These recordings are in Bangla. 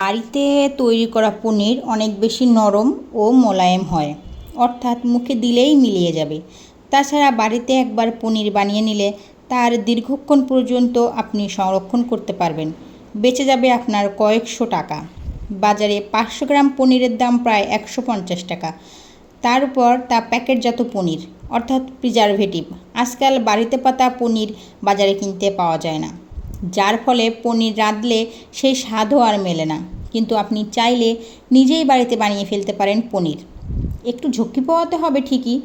বাড়িতে তৈরি করা পনির অনেক বেশি নরম ও মোলায়েম হয়, অর্থাৎ মুখে দিলেই মিলিয়ে যাবে। তাছাড়া বাড়িতে একবার পনির বানিয়ে নিলে তার দীর্ঘক্ষণ পর্যন্ত আপনি সংরক্ষণ করতে পারবেন। বেঁচে যাবে আপনার কয়েকশো টাকা। বাজারে পাঁচশো গ্রাম পনিরের দাম প্রায় একশো পঞ্চাশ টাকা। তার উপর তা প্যাকেটজাত পনির, অর্থাৎ প্রিজারভেটিভ। আজকাল বাড়িতে পাতা পনির বাজারে কিনতে পাওয়া যায় না। যার ফলে পনির রাঁধলে সেই স্বাদও আর মেলে না। কিন্তু আপনি চাইলে নিজেই বাড়িতে বানিয়ে ফেলতে পারেন পনির। একটু ঝক্কি পোহাতে হবে ঠিকই,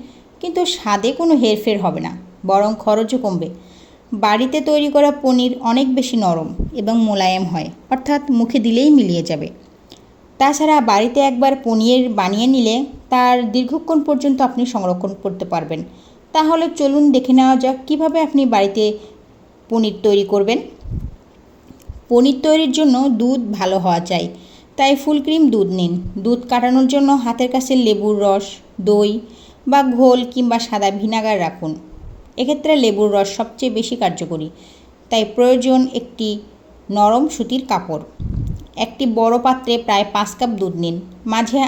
কিন্তু স্বাদে কোনো হেরফের হবে না, বরং খরচও কমবে। বাড়িতে তৈরি করা পনির অনেক বেশি নরম এবং মোলায়েম হয়, অর্থাৎ মুখে দিলেই মিলিয়ে যাবে। তাছাড়া বাড়িতে একবার পনির বানিয়ে নিলে তার দীর্ঘক্ষণ পর্যন্ত আপনি সংরক্ষণ করতে পারবেন। তাহলে চলুন দেখে নেওয়া যাক কীভাবে আপনি বাড়িতে পনির তৈরি করবেন। পনির তৈরির জন্য দুধ ভালো হওয়া চাই। তাই ফুল ক্রিম দুধ নিন। দুধ কাটানোর জন্য হাতের কাছে লেবুর রস, দই বা ঘোল কিংবা সাদা ভিনাগার রাখুন। এক্ষেত্রে লেবুর রস সবচেয়ে বেশি কার্যকরী। তাই প্রয়োজন একটি নরম সুতির কাপড়। একটি বড় পাত্রে প্রায় পাঁচ কাপ দুধ নিন। মাঝে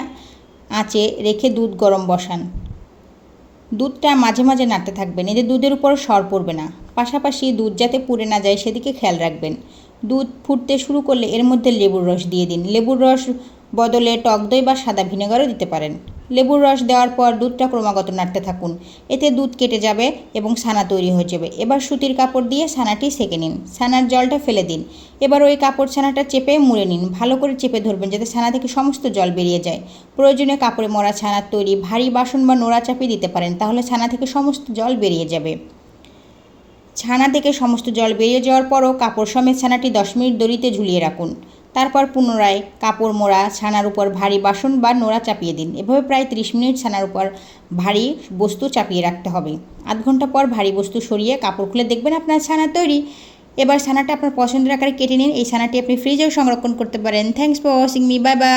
আঁচে রেখে দুধ গরম বসান। দুধটা মাঝে মাঝে নাড়তে থাকবেন। এতে দুধের উপর সর পড়বে না। পাশাপাশি দুধ যাতে পুড়ে না যায় সেদিকে খেয়াল রাখবেন। দুধ ফুটতে শুরু করলে এর মধ্যে লেবুর রস দিয়ে দিন। লেবুর রস বদলে টক দই বা সাদা ভিনেগারও দিতে পারেন। লেবুর রস দেওয়ার পর দুধটা ক্রমাগত নাড়তে থাকুন। এতে দুধ কেটে যাবে এবং ছানা তৈরি হয়ে যাবে। এবার সুতির কাপড় দিয়ে ছানাটি সেকে নিন। ছানার জলটা ফেলে দিন। এবার ওই কাপড় ছানাটা চেপে মুড়ে নিন। ভালো করে চেপে ধরবেন যাতে ছানা থেকে সমস্ত জল বেরিয়ে যায়। প্রয়োজনে কাপড়ে মরা ছানার তৈরি ভারী বাসন বা নোড়া চাপিয়ে দিতে পারেন। তাহলে ছানা থেকে সমস্ত জল বেরিয়ে যাবে। ছানা থেকে সমস্ত জল বেরিয়ে যাওয়ার পরও কাপড় সমেত ছানাটি দশ মিনিট দড়িতে ঝুলিয়ে রাখুন। তারপর পুনরায় কাপড় মোড়া, ছানার উপর ভারী বাসন বা নোড়া চাপিয়ে দিন। এভাবে প্রায় ত্রিশ মিনিট ছানার উপর ভারী বস্তু চাপিয়ে রাখতে হবে। আধ ঘণ্টা পর ভারী বস্তু সরিয়ে কাপড় খুলে দেখবেন আপনার ছানা তৈরি। এবার ছানাটা আপনার পছন্দের আকারে কেটে নিন। এই ছানাটি আপনি ফ্রিজেও সংরক্ষণ করতে পারেন। Thanks for watching me bye bye